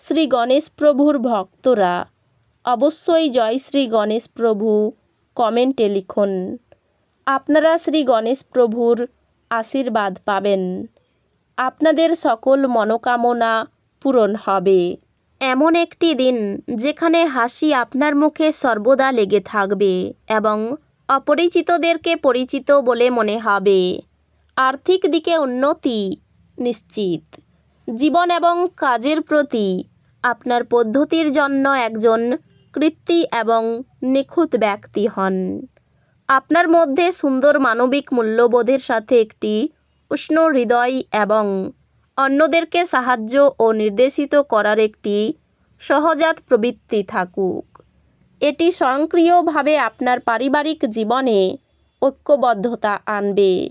শ্রী গণেশ প্রভুর ভক্তরা। অবশ্যই জয় শ্রী গণেশ প্রভু, কমেন্টে লিখুন। আপনারা শ্রী গণেশ প্রভুর আশীর্বাদ পাবেন। আপনাদের সকল মনোকামনা পূরণ হবে। এমন একটি দিন যেখানে হাসি আপনার মুখে সর্বদা লেগে থাকবে এবং অপরিচিতদেরকে পরিচিত বলে মনে হবে। আর্থিক দিকে উন্নতি নিশ্চিত। জীবন এবং কাজের প্রতি আপনার পদ্ধতির জন্য একজন কৃত্তি এবং নিখুঁত ব্যক্তি হন। আপনার মধ্যে সুন্দর মানবিক মূল্যবোধের সাথে একটি উষ্ণ হৃদয় এবং অন্যদেরকে সাহায্য ও নির্দেশিত করার একটি সহজাত প্রবৃত্তি থাকুক। এটি স্বয়ংক্রিয়ভাবে আপনার পারিবারিক জীবনে ঐক্যবদ্ধতা আনবে।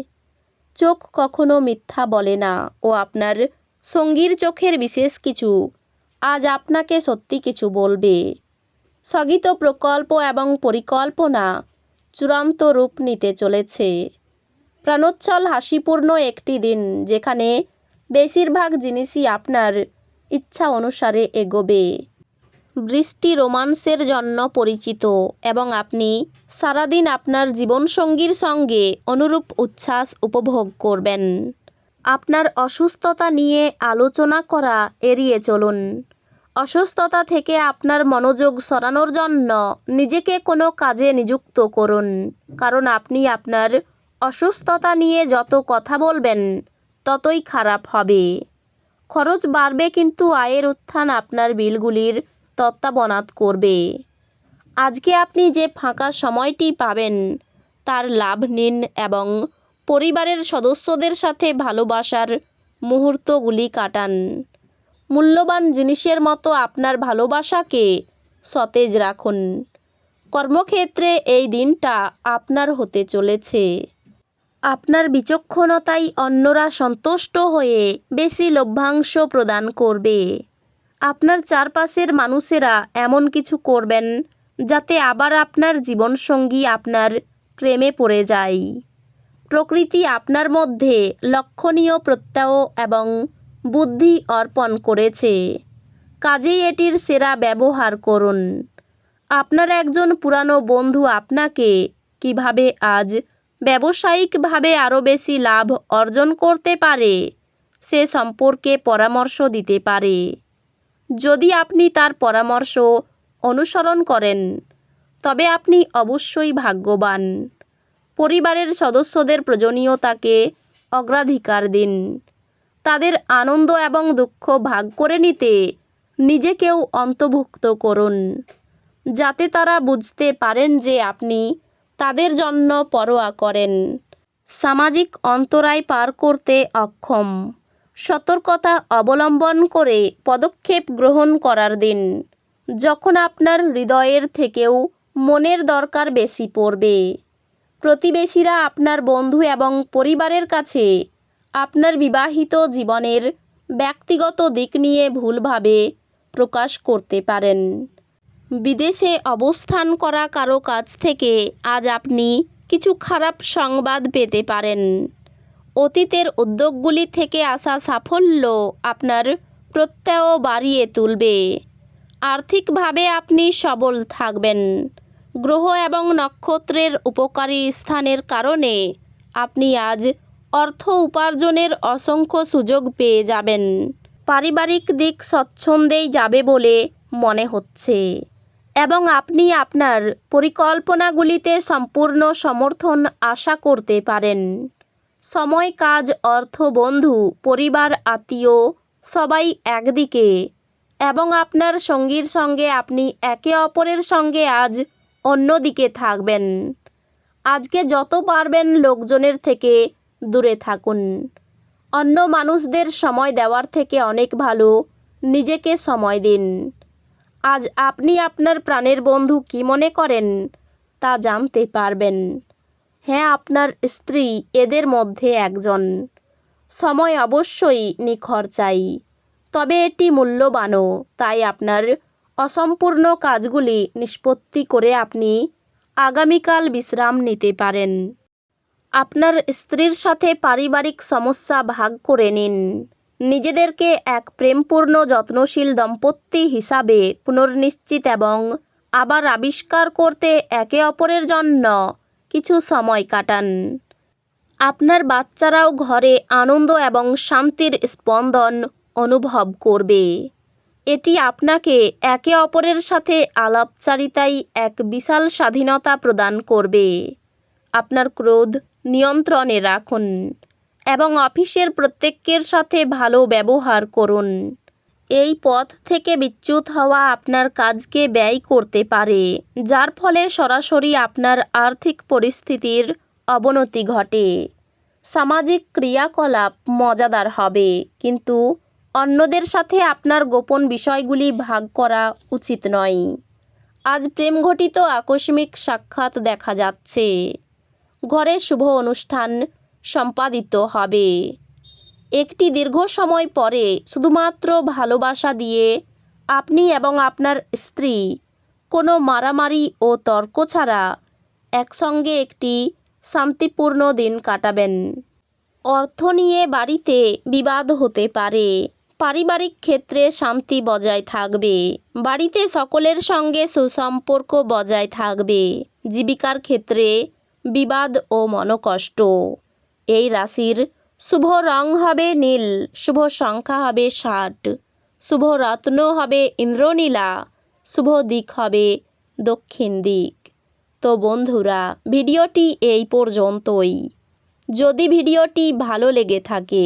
চোখ কখনো মিথ্যা বলে না ও আপনার সঙ্গীর চোখের বিশেষ কিছু। আজ আপনাকে সত্যি কিছু বলবে। স্থগিত প্রকল্প এবং পরিকল্পনা চূড়ান্ত রূপ নিতে চলেছে। প্রাণোচ্ছল হাসিপূর্ণ একটি দিন, যেখানে বেশিরভাগ জিনিসই আপনার ইচ্ছা অনুসারে এগোবে। বৃষ্টি রোমান্সের জন্য পরিচিত এবং আপনি সারাদিন আপনার জীবনসঙ্গীর সঙ্গে অনুরূপ উচ্ছ্বাস উপভোগ করবেন। আপনার অসুস্থতা নিয়ে আলোচনা করা এড়িয়ে চলুন। অসুস্থতা থেকে আপনার মনোযোগ সরানোর জন্য নিজেকে কোনো কাজে নিযুক্ত করুন। কারণ আপনি আপনার অসুস্থতা নিয়ে যত কথা বলবেন, ততই খারাপ হবে। খরচ বাড়বে কিন্তু আয়ের উত্থান আপনার বিলগুলির তত্ত্বাবনাত করবে। আজকে আপনি যে ফাঁকা সময়টি পাবেন, তার লাভ নিন এবং পরিবারের সদস্যদের সাথে ভালোবাসার মুহূর্তগুলি কাটান। মূল্যবান জিনিসের মতো আপনার ভালোবাসাকে সতেজ রাখুন। কর্মক্ষেত্রে এই দিনটা আপনার হতে চলেছে। আপনার বিচক্ষণতাই অন্যরা সন্তুষ্ট হয়ে বেশি লভ্যাংশ প্রদান করবে। আপনার চারপাশের মানুষেরা এমন কিছু করবেন যাতে আবার আপনার জীবনসঙ্গী আপনার প্রেমে পড়ে যায়। প্রকৃতি আপনার মধ্যে লক্ষণীয় প্রত্যয় এবং বুদ্ধি অর্পণ করেছে। কাজেই এটির সেরা ব্যবহার করুন। আপনার একজন পুরানো বন্ধু আপনাকে কীভাবে আজ ব্যবসায়িকভাবে আরও বেশি লাভ অর্জন করতে পারে, সে সম্পর্কে পরামর্শ দিতে পারে। যদি আপনি তার পরামর্শ অনুসরণ করেন, তবে আপনি অবশ্যই ভাগ্যবান। পরিবারের সদস্যদের প্রয়োজনীয়তাকে অগ্রাধিকার দিন। তাদের আনন্দ এবং দুঃখ ভাগ করে নিতে নিজেকেও অন্তর্ভুক্ত করুন। যাতে তারা বুঝতে পারেন যে আপনি তাদের জন্য পরোয়া করেন। সামাজিক অন্তরায় পার করতে অক্ষম। সতর্কতা অবলম্বন করে পদক্ষেপ গ্রহণ করার দিন। যখন আপনার হৃদয়ের থেকেও মনের দরকার বেশি পড়বে। প্রতিবেশীরা আপনার বন্ধু এবং পরিবারের কাছে আপনার বিবাহিত জীবনের ব্যক্তিগত দিক নিয়ে ভুলভাবে প্রকাশ করতে পারেন। বিদেশে অবস্থান করা কারও কাছ থেকে আজ আপনি কিছু খারাপ সংবাদ পেতে পারেন। অতীতের উদ্যোগগুলি থেকে আসা সাফল্য আপনার প্রত্যয় বাড়িয়ে তুলবে। আর্থিকভাবে আপনি সবল থাকবেন। গ্রহ এবং নক্ষত্রের উপকারী স্থানের কারণে আপনি আজ অর্থ উপার্জনের অসংখ্য সুযোগ পেয়ে যাবেন। পারিবারিক দিক স্বচ্ছন্দেই যাবে বলে মনে হচ্ছে। এবং আপনি আপনার পরিকল্পনাগুলিতে সম্পূর্ণ সমর্থন আশা করতে পারেন। সময়, কাজ, অর্থ, বন্ধু, পরিবার, আত্মীয় সবাই একদিকে। এবং আপনার সঙ্গীর সঙ্গে আপনি একে অপরের সঙ্গে আজ অন্যদিকে থাকবেন। আজকে যত পারবেন লোকজনের থেকে দূরে থাকুন। অন্য মানুষদের সময় দেওয়ার থেকে অনেক ভালো, নিজেকে সময় দিন। আজ আপনি আপনার প্রাণের বন্ধু কি মনে করেন তা জানতে পারবেন। হ্যাঁ আপনার স্ত্রী এদের মধ্যে একজন। সময় অবশ্যই নিখর চাই, তবে এটি মূল্যবানও, তাই আপনার অসম্পূর্ণ কাজগুলি নিষ্পত্তি করে আপনি আগামীকাল বিশ্রাম নিতে পারেন। আপনার স্ত্রীর সাথে পারিবারিক সমস্যা ভাগ করে নিন। নিজেদেরকে এক প্রেমপূর্ণ, যত্নশীল দম্পতি হিসাবে পুনর্নিশ্চিত এবং আবার আবিষ্কার করতে একে অপরের জন্য কিছু সময় কাটান। আপনার বাচ্চারাও ঘরে আনন্দ এবং শান্তির স্পন্দন অনুভব করবে। এটি আপনাকে একে অপরের সাথে আলাপচারিতায় এক বিশাল স্বাধীনতা প্রদান করবে। আপনার ক্রোধ নিয়ন্ত্রণে রাখুন এবং অফিসের প্রত্যেকের সাথে ভালো ব্যবহার করুন। এই পথ থেকে বিচ্যুত হওয়া আপনার কাজকে ব্যয় করতে পারে, যার ফলে সরাসরি আপনার আর্থিক পরিস্থিতির অবনতি ঘটে। সামাজিক ক্রিয়াকলাপ মজাদার হবে, কিন্তু অন্যদের সাথে আপনার গোপন বিষয়গুলি ভাগ করা উচিত নয়। আজ প্রেম ঘটিত আকস্মিক সাক্ষাৎ দেখা যাচ্ছে। ঘরে শুভ অনুষ্ঠান সম্পাদিত হবে। একটি দীর্ঘ সময় পরে শুধুমাত্র ভালোবাসা দিয়ে আপনি এবং আপনার স্ত্রী কোনো মারামারি ও তর্ক ছাড়া একসঙ্গে একটি শান্তিপূর্ণ দিন কাটাবেন। অর্থ নিয়ে বাড়িতে বিবাদ হতে পারে। পারিবারিক ক্ষেত্রে শান্তি বজায় থাকবে। বাড়িতে সকলের সঙ্গে সুসম্পর্ক বজায় থাকবে। জীবিকার ক্ষেত্রে বিবাদ ও মনকষ্ট। এই রাশির শুভ রং হবে নীল, শুভ সংখ্যা হবে ষাট, শুভ রত্ন হবে ইন্দ্রনীলা, শুভ দিক হবে দক্ষিণ দিক। তো বন্ধুরা, ভিডিওটি এই পর্যন্তই। যদি ভিডিওটি ভালো লেগে থাকে